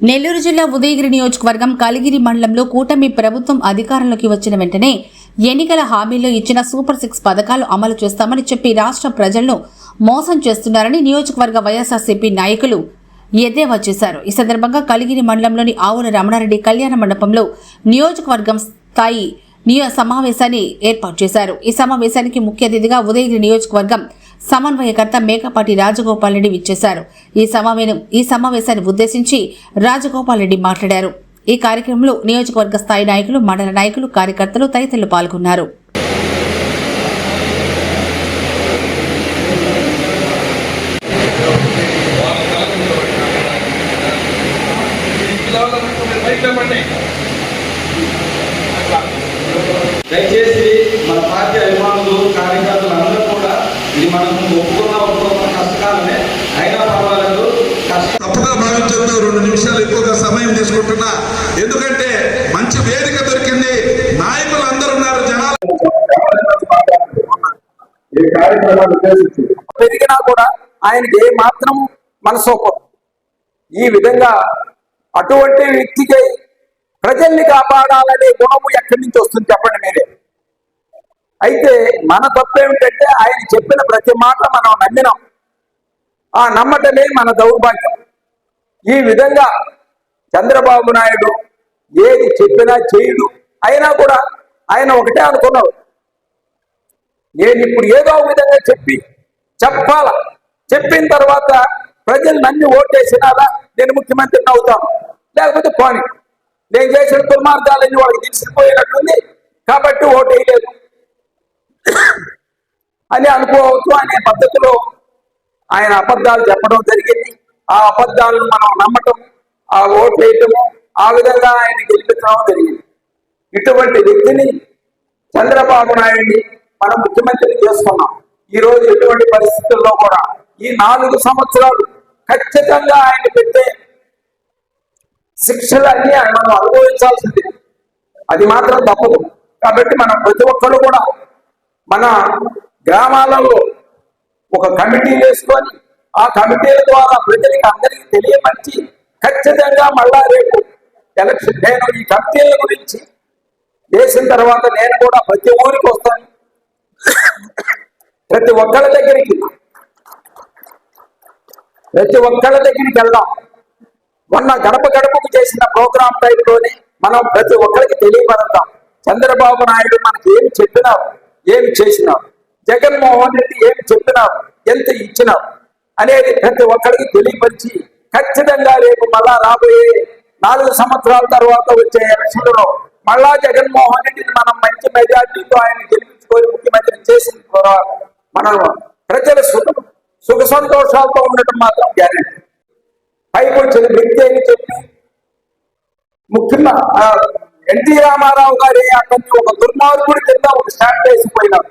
నెల్లూరు జిల్లా ఉదయగిరి నియోజకవర్గం కలిగిరి మండలంలో కూటమి ప్రభుత్వం అధికారంలోకి వచ్చిన వెంటనే ఎన్నికల హామీల్లో ఇచ్చిన సూపర్ సిక్స్ పథకాలు అమలు చేస్తామని చెప్పి రాష్ట్ర ప్రజలను మోసం చేస్తున్నారని నియోజకవర్గ వైఎస్ఆర్సీపీ నాయకులు ఎద్దేవా చేశారు. ఈ సందర్భంగా కలిగిరి మండలంలోని ఆవుల రమణారెడ్డి కళ్యాణ మండపంలో నియోజకవర్గం స్థాయి నియో సమావేశాన్ని ఏర్పాటు చేశారు. ఈ సమావేశానికి ముఖ్య అతిథిగా ఉదయగిరి నియోజకవర్గం సమన్వయకర్త మేకపాటి రాజగోపాల్ రెడ్డి విచ్చేశారు. ఈ సమావేశం ఈ సమావేశాన్ని ఉద్దేశించి రాజగోపాల్ రెడ్డి మాట్లాడారు. ఈ కార్యక్రమంలో నియోజకవర్గ స్థాయి నాయకులు మండల నాయకులు కార్యకర్తలు తదితరులు పాల్గొన్నారు. రెండు నిమిషాలు ఎక్కువగా సమయం తీసుకుంటున్నా. ఎందుకంటే మంచి వేదిక దొరికింది. నాయకులు అందరూ ఉన్నారు జనాలు. ఈ కార్యక్రమాన్ని ఉద్దేశించి. పెరిగినా కూడా ఆయనకి ఏ మాత్రం మనసోపం ఈ విధంగా అటువంటి వ్యక్తికి ప్రజల్ని కాపాడాలనే గుణము ఎక్కడి నుంచి వస్తుంది చెప్పండి మీరే. అయితే మన తప్పు ఏమిటంటే ఆయన చెప్పిన ప్రతి మాట మనం నమ్మినాం. ఆ నమ్మటమే మన దౌర్భాగ్యం. ఈ విధంగా చంద్రబాబు నాయుడు ఏది చెప్పినా చేయడు. అయినా కూడా ఆయన ఒకటే అనుకున్నావు నేను ఇప్పుడు ఏదో ఒక విధంగా చెప్పి చెప్పాల? చెప్పిన తర్వాత ప్రజలు నన్ను ఓటేసినారా? నేను ముఖ్యమంత్రిని అవుతాను. లేకపోతే పోని. నేను చేసిన దుర్మార్గాలన్నీ వాళ్ళకి తెలిసిపోయినట్టుంది కాబట్టి ఓటు వేయలేదు. అని అనుకోవచ్చు అనే పద్ధతిలో ఆయన అబద్ధాలు చెప్పడం జరిగింది. ఆ అబద్ధాలను మనం నమ్మటం ఆ ఓట్లు వేయటము ఆ విధంగా ఆయన గెలిపించడం జరిగింది. ఇటువంటి వ్యక్తిని చంద్రబాబు నాయుడిని మనం ముఖ్యమంత్రి చేసుకున్నాం. ఈ రోజు ఎటువంటి పరిస్థితుల్లో కూడా ఈ నాలుగు సంవత్సరాలు ఖచ్చితంగా ఆయన పెట్టే శిక్షలన్నీ ఆయన మనం అనుభవించాల్సింది. అది మాత్రం తప్పదు. కాబట్టి మనం ప్రతి ఒక్కరు కూడా మన గ్రామాలలో ఒక కమిటీ వేసుకొని ఆ కమిటీల ద్వారా ప్రజలకి అందరికీ తెలియపరిచి ఖచ్చితంగా మళ్ళా రేపు ఎలక్షన్ నేను ఈ కమిటీల గురించి వేసిన తర్వాత నేను కూడా ప్రతి ఊరికి వస్తాను. ప్రతి ఒక్కళ్ళ దగ్గరికి ప్రతి ఒక్కళ్ళ దగ్గరికి వెళ్దాం. మొన్న గడప గడపకు చేసిన ప్రోగ్రాం టైంలోనే మనం ప్రతి ఒక్కరికి తెలియపడతాం. చంద్రబాబు నాయుడు మనకి ఏమి చెప్పినావు ఏమి చేసినావు జగన్మోహన్ రెడ్డి ఏమి చెప్పినావు ఎంత ఇచ్చినావు అనేది ప్రతి ఒక్కరికి తెలియపరిచి ఖచ్చితంగా రేపు మళ్ళా రాబోయే నాలుగు సంవత్సరాల తర్వాత వచ్చే ఎలక్షన్లో మళ్ళా జగన్మోహన్ రెడ్డిని మనం మంచి మెజార్టీతో ఆయన గెలిపించుకొని ముఖ్యమంత్రి చేసిన తర్వాత మనం ప్రజల సుఖ సుఖ సంతోషాలతో ఉండటం మాత్రం గ్యారెంటీ. పైకి వచ్చిన వ్యక్తి అని చెప్పి ముఖ్యంగా ఎన్టీ రామారావు గారి అతన్ని ఒక దుర్మార్గుడి కింద ఒక స్టాండ్ వేసిపోయినారు.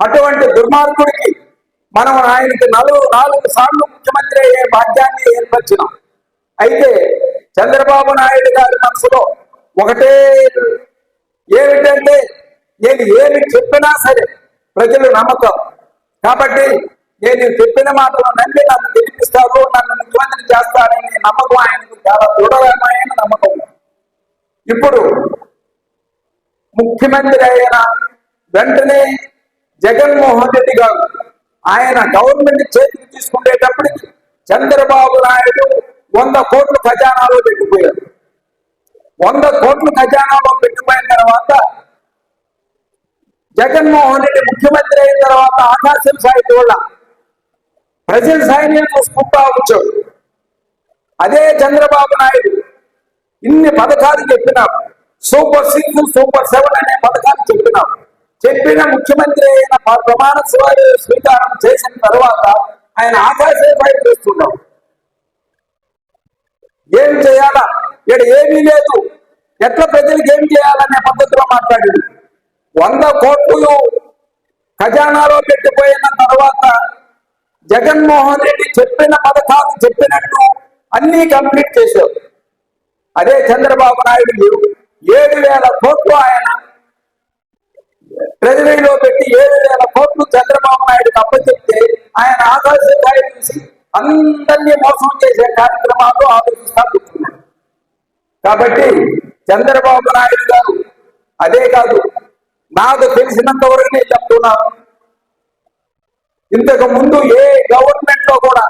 అటువంటి దుర్మార్గుడికి మనం ఆయనకి నలుగు నాలుగు సార్లు ముఖ్యమంత్రి అయ్యే భాగ్యాన్ని ఏర్పరిచినాం. అయితే చంద్రబాబు నాయుడు గారి మనసులో ఒకటే ఏమిటంటే నేను ఏమి చెప్పినా సరే ప్రజలు నమ్మకం. కాబట్టి నేను చెప్పిన మాటలు నమ్మి నన్ను గెలిపిస్తారు నన్ను ముఖ్యమంత్రి చేస్తారని నమ్మకం ఆయనకు చాలా దృఢమైన నమ్మకం. ఇప్పుడు ముఖ్యమంత్రి అయిన వెంటనే జగన్మోహన్ రెడ్డి గారు ఆయన గవర్నమెంట్ చేతికి తీసుకునేటప్పటికి చంద్రబాబు నాయుడు వంద కోట్లు ఖజానాలో పెట్టిపోయారు వంద కోట్లు ఖజానాలో పెట్టిపోయిన తర్వాత జగన్మోహన్ రెడ్డి ముఖ్యమంత్రి అయిన తర్వాత ఆకాశం సాయి చూడ ప్రజల సాయిని చూసుకుంటా వచ్చాడు. అదే చంద్రబాబు నాయుడు ఇన్ని పథకాలు చెప్పినాం. సూపర్ సిక్స్ సూపర్ సెవెన్ అనే పథకాలు చెప్పినాం. చెప్పిన ముఖ్యమంత్రి అయిన ప్రమాణ స్వీకారం చేసిన తర్వాత ఆయన ఆకాశం పై చూస్తున్నాం. ఏం చేయాలా? ఇక్కడ ఏమీ లేదు. ఎట్లా ప్రజలకు ఏం చేయాలనే పద్ధతిలో మాట్లాడింది వంద కోట్లు ఖజానాలో పెట్టిపోయిన తర్వాత జగన్మోహన్ రెడ్డి చెప్పిన పథకాలు చెప్పినట్టు అన్ని కంప్లీట్ చేశారు. అదే చంద్రబాబు నాయుడు ఏడు వేల కోట్లు ఆయన ట్రెజరీలో పెట్టి ఏడు వేల కోట్లు చంద్రబాబు నాయుడుకి అప్పచెప్తే ఆయన ఆకాశ స్థాయి చూసి అందరినీ మోసం చేసే కార్యక్రమాలు ఆలోచిస్తా కూర్చున్నాడు కాబట్టి చంద్రబాబు నాయుడు గారు అదే కాదు నాకు తెలిసినంత వరకు నేను చెప్తున్నాను. ఇంతకు ముందు ఏ గవర్నమెంట్లో కూడా